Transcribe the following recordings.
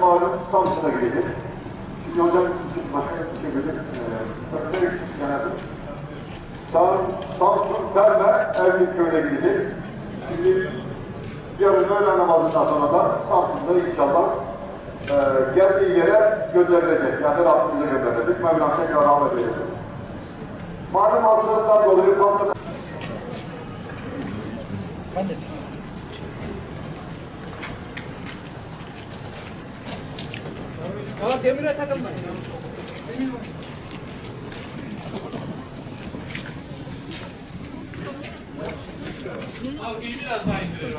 Malum Samsun'a gidecek. Şimdi hocam için başka bir şey gördük. Ee, Ötleri için. Sam- Samsun, Terme, Erbil köyüne gidecek. Şimdi yarın öğle namazından sonra da Samsun'da inşallah e, geldiği yere gönderilecek. Yani Rabbimize gönderilecek. Mevlam tekrar rahmet eylesin. Malum hastalıktan dolayı fazla Ama demire takılma. Abi biraz daha indirelim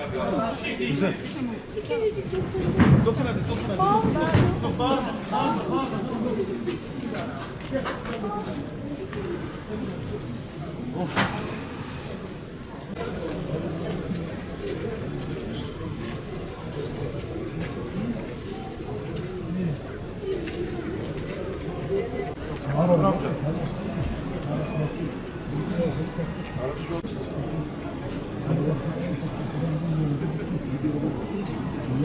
Yeah,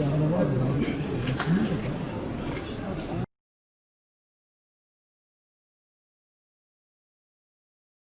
I don't know why, but I'm just going to do it.